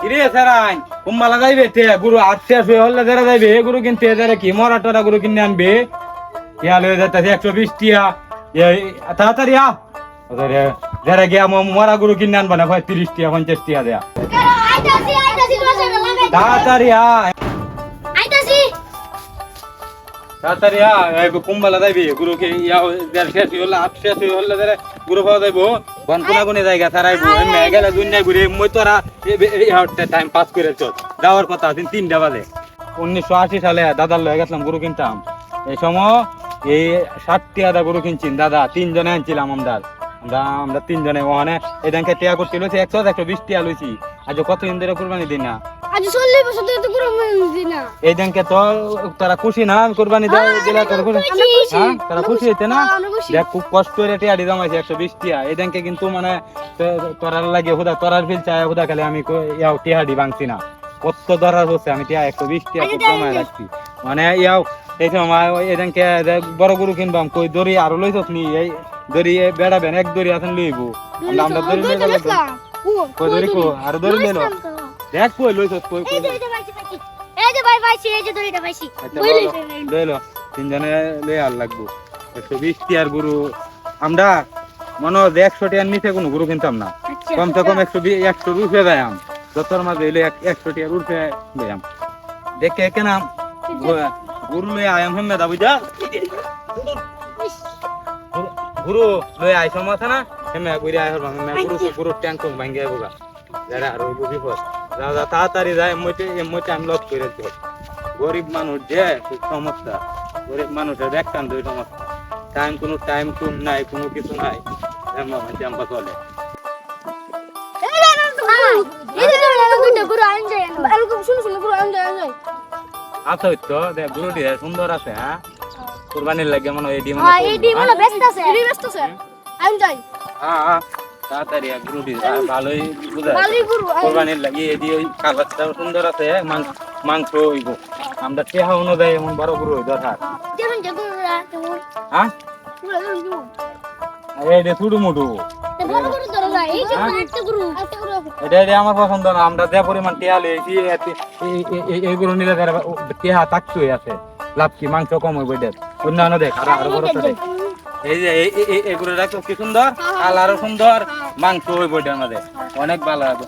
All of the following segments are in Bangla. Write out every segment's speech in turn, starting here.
কিরে সারাই? কুম্বালা যাইবে তে, গুরু আটশে শুয়ে হলে যারা যাইবে। এ গুরু কিনতে যারা কি? মরা টরা গুরু কিনে আনবে? ইয়া লয়ে যাইতেছে একশো বিশ টিয়া তাড়াতাড়ি আ। যারা গিয়া মরা গুরু কিনে আনবা না ভাই তিরিশ টিয়া পঞ্চাশ টিয়া দেয়া। তাড়াতাড়ি আ। তাড়াতাড়ি আ। কুম্বালা যাইবে। গুরু কে ইয়া শেষ হলে আটশে শুয়ে হলে গুরু পাওয়া যাইবো। কোন কোনা কোনে জায়গা এমনি গেলে দুনিয়া ঘুরে মই তোরা টাইম পাস করে চল। যাওয়ার কথা দিন তিনটা বাজে। উনিশশো আশি সালে দাদার লয়ে গেছিলাম গরু কিনতাম। এই সময় এই ষাটটি আদা গরু কিনছি দাদা তিনজনে আনছিলাম আমরা। আমরা আমরা তিনজনে ওখানে এদিন খেতে টিয়া করতে লইছি একশো একশো বিশ টিয়া লইছি। আজ কত ধরে কোরবানি দিন না। আজ চল্লিশ বছর ধরে তো পুরো না। এই তো তারা খুশি না কোরবানি দেওয়া দিলে তারা খুশি। হ্যাঁ তারা খুশি হইতে না? হ্যাঁ, আমরা খুশি। দেখ খুব কষ্ট করে টিয়া জমাইছে একশো বিশ টিয়া এই কিন্তু মানে তোরার লাগে হুদা তোরার ফিল চায় হুদা খালি আমি ইয়াও টিয়া ভাঙছি না। কত দরার হচ্ছে আমি টিয়া একশো বিশ টিয়া খুব জমায় রাখছি। মানে ইয়াও এই সময় বড় গরু কিনবাম কই দড়ি আরও লইছত নি? এই দড়ি বেড়াবেন এক দড়ি আছেন লইব। আমরা দড়ি কই দড়ি কো? আর দড়ি লইলো? দেখ কই লইছত কই কই এই যে ভাই পাইছি এই যে দড়িটা আচ্ছা বইলি ভালো। লইলো। তিনজনে লই আর লাগবো। একশো বিশ টিয়ার গরু। আমরা মনে হয় একশো টিয়ার নিচে কোনো গরু কিনতাম না। আচ্ছা কমসে কম একশো একশো রুপে দেয়াম। যতর মাঝে হইলে এক- একশো টিয়ার রুপে দেয়াম। দেখে কেন গরু লই আয়াম হেমে দা বুঝা? গুরু লই আই সময় না? হেমে কইরা আই হরবাম হেমে গুরু গুরু ট্যাঙ্ক ভাঙ্গে বুগা যারা আর বিপদ যা তাড়াতাড়ি যায় এমতে এমতে আমি লক করে দিই গরিব মানুষ যে খুব সমস্যা। গরিব মানুষের একটান দুই সমস্যা। টাইম কোনো টাইম টুম নাই কোনো কিছু নাই। এমন মানে আমরা চলে। আমি আছে তো দেখ গুরু দিয়ে সুন্দর আছে হ্যাঁ? কুরবানির লাগে মনে হয় এডি মনে হ্যাঁ এই ডি মনে ব্যস্ত আছে এই ব্যস্ত আছে। আইন যায় হ্যাঁ হ্যাঁ। তাড়াতাড়ি এক ভালোই বুঝা কোরবানির লাগি এডি ওই কালারটাও সুন্দর আছে মাংস মাংস হইব। আমরা টেহা অনুযায়ী এমন বড় গুরু হই দরকার যেমন যে গুরুরা তেমন হ্যাঁ? পুরো যেমন। যেমন এটা ছুটু মুটু। বড় বড় ধরে যায় এই যে একটা গুরু একটা গুরু আছে। এটা এটা আমার পছন্দ না আমরা যে পরিমাণ টিয়া লইছি এইগুলো নিলে টিয়া তাকছুই আছে। লাভ কি? মাংস কম হইব অন্যান্য দেখ আরও আরও বড় দেখ। এই যে এই- এই- এই- এগুলো কি সুন্দর কালারও সুন্দর মাংস হইব এটার মাঝে। অনেক ভালো হবে।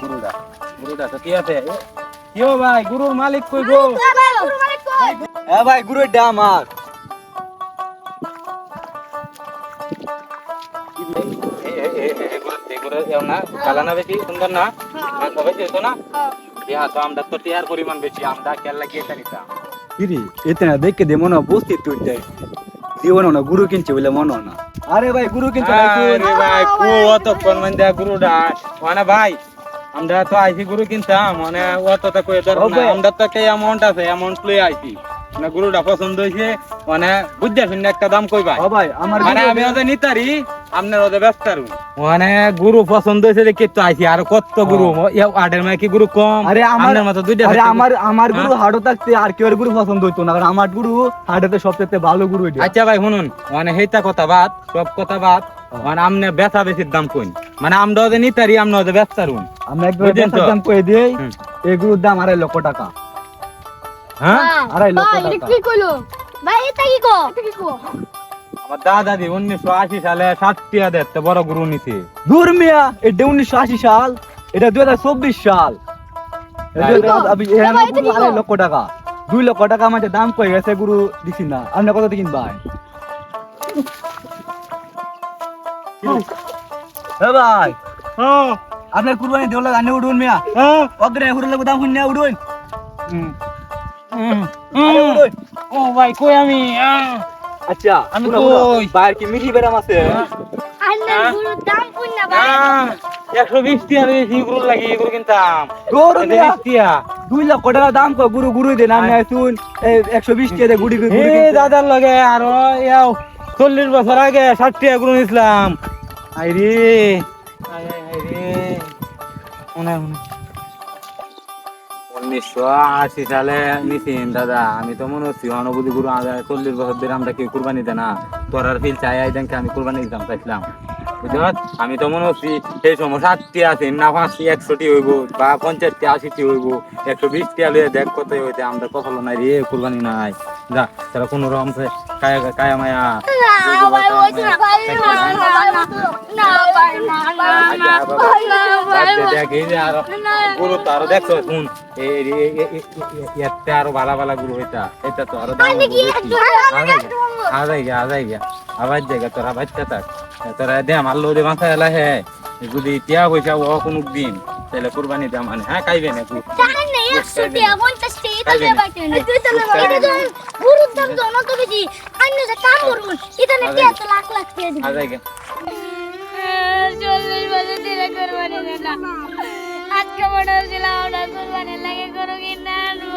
গুরুটা গুরুটা তো কি আছে? কি ভাই গুরুর মালিক কই গো? হ্যাঁ ভাই গুরুর ডা আমার। দেখে দে মনে হয় বসতি তুই জীবন না গুরু কিনছে বলে মনে হয় না। আরে ভাই গুরু কিন্তু আরে ভাই কো অতক্ষণ মানে গুরুটা মানে ভাই আমরা তো আইসি গুরু কিনতাম মানে অত তো কই ধর আমরা তো একটা অ্যামাউন্ট আছে অ্যামাউন্ট লই আইছি। গুরুটা পছন্দ হইছে মানে বুঝতে শুনে একটা দাম কই ভাই? ভাই আমার মানে গুরু- আমি ওদের নিতারি আপনার ওদের ব্যস্তারু মানে গুরু পছন্দ হয়েছে আইছি আর কত গুরু আটের মানে কি গুরু কম? আরে আমার মতো দুইটা আরে আমার আমার গুরু হাড়ও থাকতে আর কেউ গুরু পছন্দ হইতো না কারণ আমার গুরু হাড়েতে সবচেয়ে ভালো গুরু এটা। আচ্ছা ভাই শুনুন মানে হেটা কথা বাদ সব কথা বাদ মানে আমনে বেচা বেশির দাম কইন মানে আমরা ওদের নিতারি আমরা ওদের ব্যস্তারুন আমরা একবার বেচার দাম কয়ে দিই? গুরুর দাম আড়াই লক্ষ টাকা। হ্যাঁ? আড়াই লক্ষ টাকা। কি কইলো? ভাই এটা কি কো? এটা কি কো? আমার দাদা দাদি উনিশশো আশি সালে বড় গুরু নিছে। দূর মিয়া এটা উনিশশো আশি সাল এটা দুই হাজার চব্বিশ সাল। এটা তাই? 2000 আমি- এখানে ভাই, এটা গুরু কি আড়াই লক্ষ টাকা। দুই লক্ষ টাকা দাম কয়ে গেছে গুরু দিছি না। আপনি কত দিন ভাই? হ্যাঁ ভাই আপনার কুরবানি দেওয়ার আনে উঠুন মিয়া। অগ্রে হুরলে দাম শুন উঠুন। ও ভাই কই আমি? আহ, আচ্ছা আমি। কই? বাইরে কি মিঠি বেরাম আছে? আন্না গুরু দাম কই না ভাই টিয়া বেশি গুরু লাগি গুরু কিনতাম গরু এতে মিয়া বিশ টিয়া। দুই লক্ষ টাকা দাম কো গুরু গুরু দেন আমি শুন একশো বিশ টাকা গুড়ি গুড়ি এ দাদার লগে আরও ইয়াও চল্লিশ বছর আগে ষাট টিয়া গুরু নিছিলাম। আই রে আই আই আই মনে মনে উনিশশো আশি সালে নিছিন দাদা আমি তো মনে হচ্ছি অনুভূতি গুরু আদায় চল্লিশ বছর ধরে আমরা কেউ কুরবানি দেয় না। তোর আর ফিল চাই, আই আমি কুরবানি দিতাম চাইছিলাম। আমি তো মনে হচ্ছি সেই সময় ষাটটি আছে না পাঁচটি একশোটি হইব বা পঞ্চাশটি আশিটি হইব একশো বিশটি আলু দেখ কত হইতে আমরা কখনো নাই রে কুরবানি নাই যা তারা কোনো রকম কায়া কায়া মায়া আর না তো আরও ভালো ভালো গুরু এটা তো গিয়া গিয়া আবার জায়গা তোরা বাচ্চা থাক তোরা দে আমার লোদে মাথা এলা হে। যদি টিয়া পয়সা ও কোনো দিন তাহলে কুরবানি দাম মানে হ্যাঁ খাইবে না তুই জানেন না। 100 টাকা 50 টাকা এটা দেবাইতে না। এটা তো গরুর দাম তো অনেক বেশি অন্য যে কাম করুন এটা না দিবেন আজাই গিয়া চল্লিশ বছর ধরে কোরবানি না। আজকে মনে হচ্ছিল ওটা কোরবানি লাগে গরু কিনে আনব।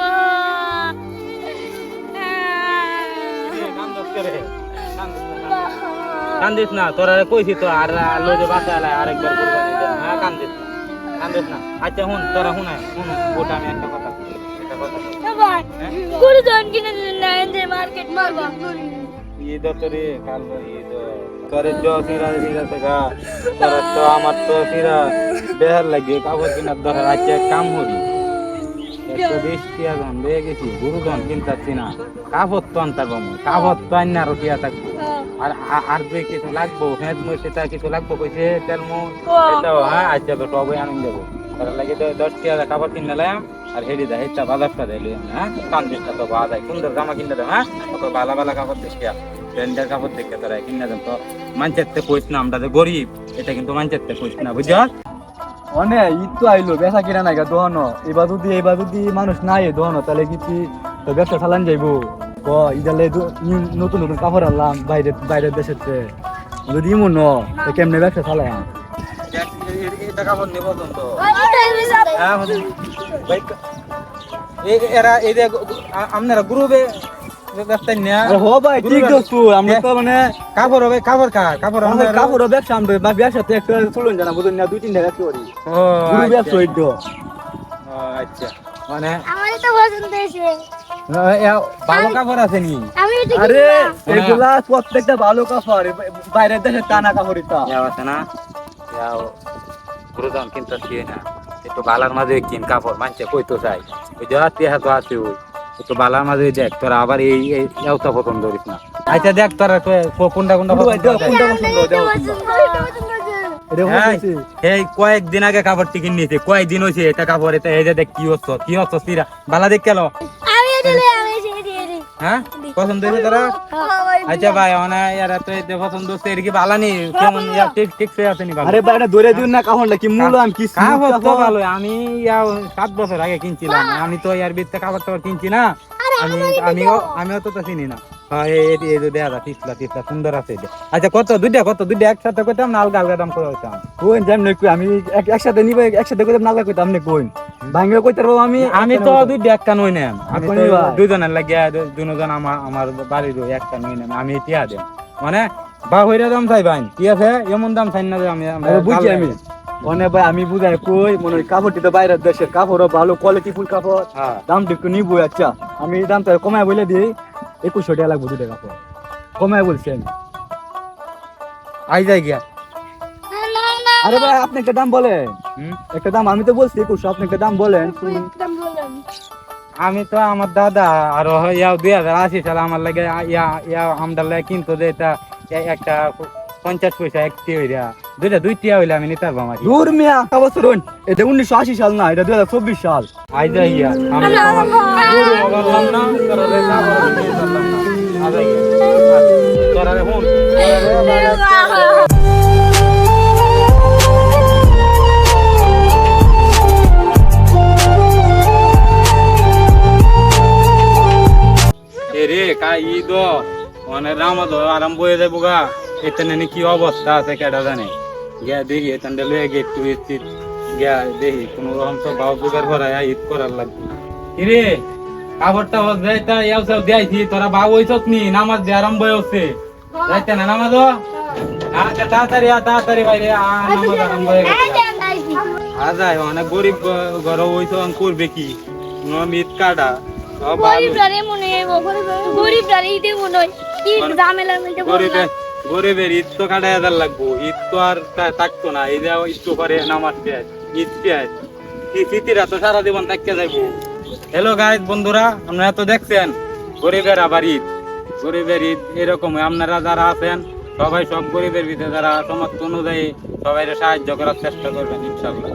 কান্দিস না তোরা কইছি তো আর বাচ্চা এলা আরেকবার হ্যাঁ কান্দিস না কান্দিস না। আচ্ছা হুন তোরা হুনা হুন ওটা আমি একটা কথা একটা কথা এবার গরু জন কিনে দিলেন না মার্কেট মারবো ঈদ তোরে কাল ঈদ। তোরে জ সিরা সিরা থেকে তোর তো আমার তো সিরা বেহার লাগে কাপড় কিনার দরকার। আছে কাম করি। একশো বিশ টিয়া গেছি গুরু না কাপড় তো কাপড় তো আরও টিয়া থাকব। আর আর দুই কিছু লাগবো হ্যাঁ মই সেটা কিছু লাগবো কইছে তেল মো এটাও হ্যাঁ আচ্ছা তো টবে আনিন দেবো। তার লাগে তো দশ টিয়া কাপড় কিনে লাম আর হেডি দা হেটা বাজারটা হ্যাঁ। তো সুন্দর জামা কিনে দেব হ্যাঁ। ওকে ভালো ভালো কাপড় ব্র্যান্ডের কাপড় দেখে তোরা কিনে দেন তো। মানচের তে কইস না আমরা যে গরিব এটা কিন্তু মানচের তে কইস না বুঝছ? অনে ঈদ তো আইলো বেচা কিনা নাই গা দোহানো। এবার যদি এবার যদি মানুষ নাই দোহানো তাহলে কি তো ব্যবসা চালান যাইবো? ক ইদালে নতুন নতুন কাপড় আনলাম বাইরে বাইরের দেশের। যদি ইমন ন কেমনে ব্যবসা হিসাব হ্যাঁ এ- এরা এই আপনারা গ্রুপে মানে কাপড় হবে কাপড় কাপড় কাপড় ব্যবসা আমরা একটা চলুন জানা বুঝুন না দুই করি আচ্ছা। ব্যবসা আচ্ছা। মানে এটা পছন্দ হয়েছে। ভালো কাপড় আছে নি? আরে এগুলা প্রত্যেকটা ভালো কাপড় বাইরের দেশে টানা কাপড় ইতা যাও আছে না? যাও গুরুদান কিনতে না। একটু বালার মাঝে কিন কাপড় মানছে কই তো চাই ওই যে হাতে হাতে আছে ওই। একটু বালার মাঝে দেখ তোরা আবার এই এওতা পতন ধরিস না। আচ্ছা দেখ তোরা কোনটা কোনটা এই কয়েকদিন আগে কাপড় টিকিন নিয়েছে কয়েকদিন হয়েছে এটা কাপড় এটা এই যে দেখ কি হচ্ছে কি হচ্ছে সিরা। বালা দেখ কেন হ্যাঁ? পছন্দ হয়েছে তোরা? আচ্ছা ভাই মানে ইয়ারা তো এতে পছন্দ হচ্ছে এর কি বালা নি কেমন ইয়া ঠিক ঠিক সে আছে নি ভালো? আরে ভাই এটা ধরে দিন না কাপড়টা কি মূল আম কি তো ভালো আমি ইয়া সাত বছর আগে কিনছিলাম। আমি তো ইয়ার কাপড় টাপড় কিনছি না। আমি আমিও আমিও তো তো চিনি না। হ্যাঁ এই এই যে সুন্দর আছে আচ্ছা কত দুইটা কত দুইটা একসাথে না আলগা আলগা দাম করে হইতাম? কোন যেমন কই আমি এক- একসাথে নিবে একসাথে কোন কইতে পারব আমি আমি তো দুইটা একটা নই। দুইজনের লাগিয়া দুজন আমার আমার বাড়ির একটা নই আমি টিয়া দেন মানে বা হইরা দাম চাই ভাই ঠিক আছে? এমন দাম চাই না যে আমি গাল আমি। মনে ভাই আমি বুঝাই কই মনে হয় কাপড়টি তো বাইরের দেশের কাপড়ও ভালো কোয়ালিটি ফুল কাপড়। হ্যাঁ। দামটা একটু নিবো আচ্ছা। আমি দামটা কমায় বলে দিই। একুশশো টাকা লাগবে দুটো কাপড় কমায় বলছি আমি আই যাই গিয়া আরে ভাই আপনি একটা দাম বলেন। হুম? একটা দাম আমি তো বলছি একুশশো আপনি একটা দাম বলেন। শুনি। দাম বললাম আমি তো আমার দাদা আর ইয়া দুই হাজার আশি সালে আমার লাগে ইয়া ইয়া আমদার লাগে কিনতো যে এটা একটা পঞ্চাশ পয়সা একটি হইরা দুইটা দুই টিয়া হইলে আমি নিতে পারব আমার দূর মিয়া। কাগজ রুন এটা উনিশশো আশি সাল না এটা দুই হাজার চব্বিশ সাল। আই যাই গিয়া আমি রে কা ঈদ? মানে রামদ আরম্ভ হয়ে যাব গা। এখানে কি অবস্থা আছে কেডা জানে? গিয়া দেখি এখান লয়ে গেট টু গিয়া দেখি কোন রকম সব বাউ জোগাড় করায় ঈদ করার লাগবে কিরে কাপড় টাপড় যাইতা ইয়াও সব দিয়াইছি তোরা বাউ হইছত নি নামাজ দিয়ে আরম্ভ হচ্ছে যাইতে না নামাজ আচ্ছা তাড়াতাড়ি আ তাড়াতাড়ি বাইরে আ নামাজ আরম্ভ হয়ে গেছে। আজাই অনেক গরিব ঘর হইতো করবে কি? মিত কাটা। গরিবরা রে মনে হয় গরিবরা ঈদে মনে কি গরিবে পড়লাম। গরিবের ঈদ তো কাটাই হাজার লাগবো। ঈদ তো আর থাকতো না। ঈদে ঈদ তো করে নামাজ পেঁয়াজ ঈদ পেঁয়াজ স্মৃতিরা তো সারা জীবন থাকতে যাইবো। হ্যালো গাইজ বন্ধুরা, আপনারা তো দেখছেন, গরিবের আবার ঈদ। গরিবের ঈদ এরকম আপনারা যারা আছেন, সবাই সব গরিবের ভিতরে যারা সমর্থ অনুযায়ী সবাই সাহায্য করার চেষ্টা করবেন ইনশাল্লাহ